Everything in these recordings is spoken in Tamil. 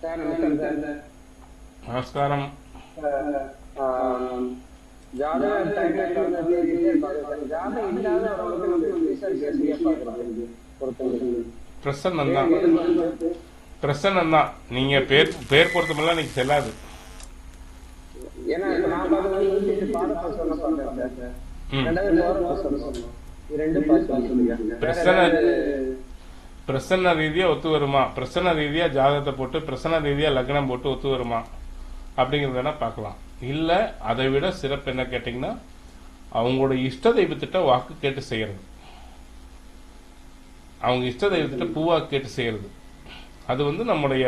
சார் நமஸ்காரம். ஜாதகம் இல்லாத பிரசன்னம் தான். பிரசன்னம் தான். நீங்க பேர் பேர் பொருத்தமெல்லாம் நீங்க செல்லாது. சொல்லுங்க பிரசன்ன பிரசன்ன ரீதியா ஒத்து வருமா? பிரசன்ன ரீதியா ஜாதகத்தை போட்டு பிரசன்ன ரீதியா லக்னம் போட்டு ஒத்து வருமா? அப்படிங்கறத வேணா பார்க்கலாம். இல்ல அதை விட சிறப்பு என்ன கேட்டீங்கன்னா அவங்களோட இஷ்ட தெய்வத்திட்ட வாக்கு கேட்டு செய்யறது. அவங்க இஷ்ட தெய்வத்திட்ட பூவா கேட்டு செய்யறது. அது வந்து நம்முடைய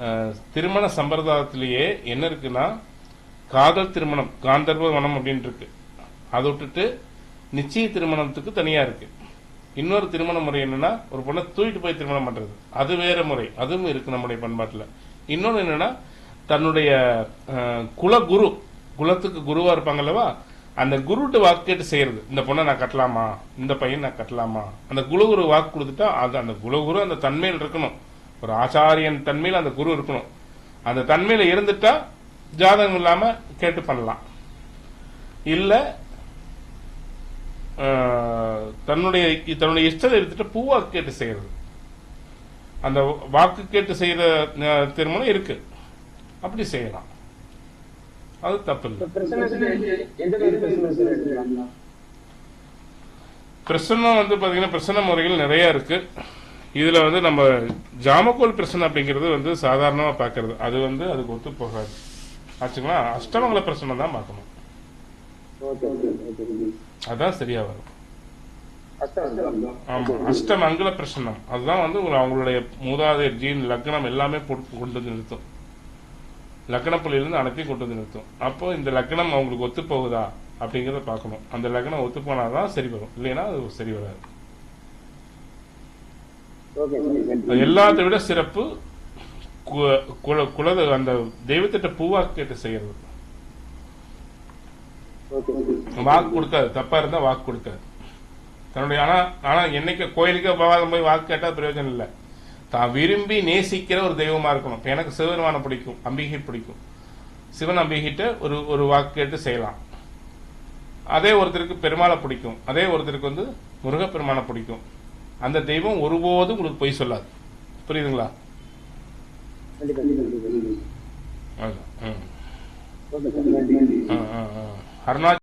அஹ், திருமண சம்பிரதாயத்திலேயே என்ன இருக்குன்னா காதல் திருமணம் காந்தர்வ வனம் அப்படின்னு இருக்கு. அதை விட்டுட்டு நிச்சய திருமணத்துக்கு தனியா இருக்கு. இன்னொரு திருமண முறை என்னன்னா ஒரு பொண்ணை தூக்கிட்டு போய் திருமணம் பண்றது. அது வேற முறை. அதுவும் இருக்கு நம்முடைய பண்பாட்டில். இன்னொன்று என்னன்னா தன்னுடைய குல குலகுரு குலத்துக்கு குருவா இருப்பாங்க அல்லவா? அந்த குருட்டு வாக்கு கேட்டு செய்யறது. இந்த பொண்ணை நான் கட்டலாமா? இந்த பையன் நான் கட்டலாமா? அந்த குலகுரு வாக்கு கொடுத்துட்டா அது அந்த குலகுரு அந்த தன்மையில் இருக்கணும். ஒரு ஆச்சாரியன் தன்மையில் அந்த குரு இருக்கணும். அந்த தன்மையில இருந்துட்டா ஜாதகம் இல்லாம கேட்டு பண்ணலாம். இல்லை தன்னுடைய தன்னுடைய இஷ்டத்தை எடுத்துட்டு பூவா கேட்டு செய்யறது. அந்த வாக்கு கேட்டு செய்யற அஹ், திருமணம் இருக்கு. அப்படி செய்யலாம். அது தப்பு இல்லை பிரசன்னம் வந்து பாத்தீங்கன்னா பிரசன்ன முறைகள் நிறைய இருக்கு. இதுல வந்து நம்ம ஜாமக்கோல் பிரசன்னம் அப்படிங்கிறது வந்து சாதாரணமா பார்க்கிறது அது வந்து அதுக்கு ஒத்து போகாது. ஆச்சுங்களா? அஷ்டமங்கல பிரசன்னம் தான் பார்க்கணும். அதான் சரியா வரும். அஷ்டம் ஆமா அஷ்டமங்கல பிரசன்னம். அதுதான் வந்து அவங்களுடைய மூதாதையர் ஜீன் லக்னம் எல்லாமே கொண்டு வந்து நிறுத்தும். லக்ன புள்ளியிலிருந்து அனைத்தையும் கொண்டு வந்து நிறுத்தும். அப்போ இந்த லக்னம் அவங்களுக்கு ஒத்து போகுதா அப்படிங்கறத பார்க்கணும். அந்த லக்னம் ஒத்து போனாதான் சரி வரும். இல்லைன்னா அது சரி வராது. எல்லாத்தை விட சிறப்பு குல- குலத அந்த தெய்வத்திட்ட பூவா கேட்டு செய்யறது. வாக்கு கொடுக்காது. தப்பா இருந்தா வாக்கு கொடுக்காது. தன்னுடைய ஆனா ஆனா என்னைக்கு கோயிலுக்கு பவாதம் போய் வாக்கு கேட்டா பிரயோஜனம் இல்லை. தான் விரும்பி நேசிக்கிற ஒரு தெய்வமா இருக்கணும். எனக்கு சிவபெருமானை பிடிக்கும் அம்பிகை பிடிக்கும். சிவன் அம்பிகிட்ட ஒரு ஒரு வாக்கு கேட்டு செய்யலாம். அதே ஒருத்தருக்கு பெருமாளை பிடிக்கும். அதே ஒருத்தருக்கு வந்து முருகப்பெருமானை பிடிக்கும். அந்த தெய்வம் ஒருபோதும் உங்களுக்கு பொய் சொல்லாது. புரியுதுங்களா? ஆ, ஆ, ஆ. అరుణాచల్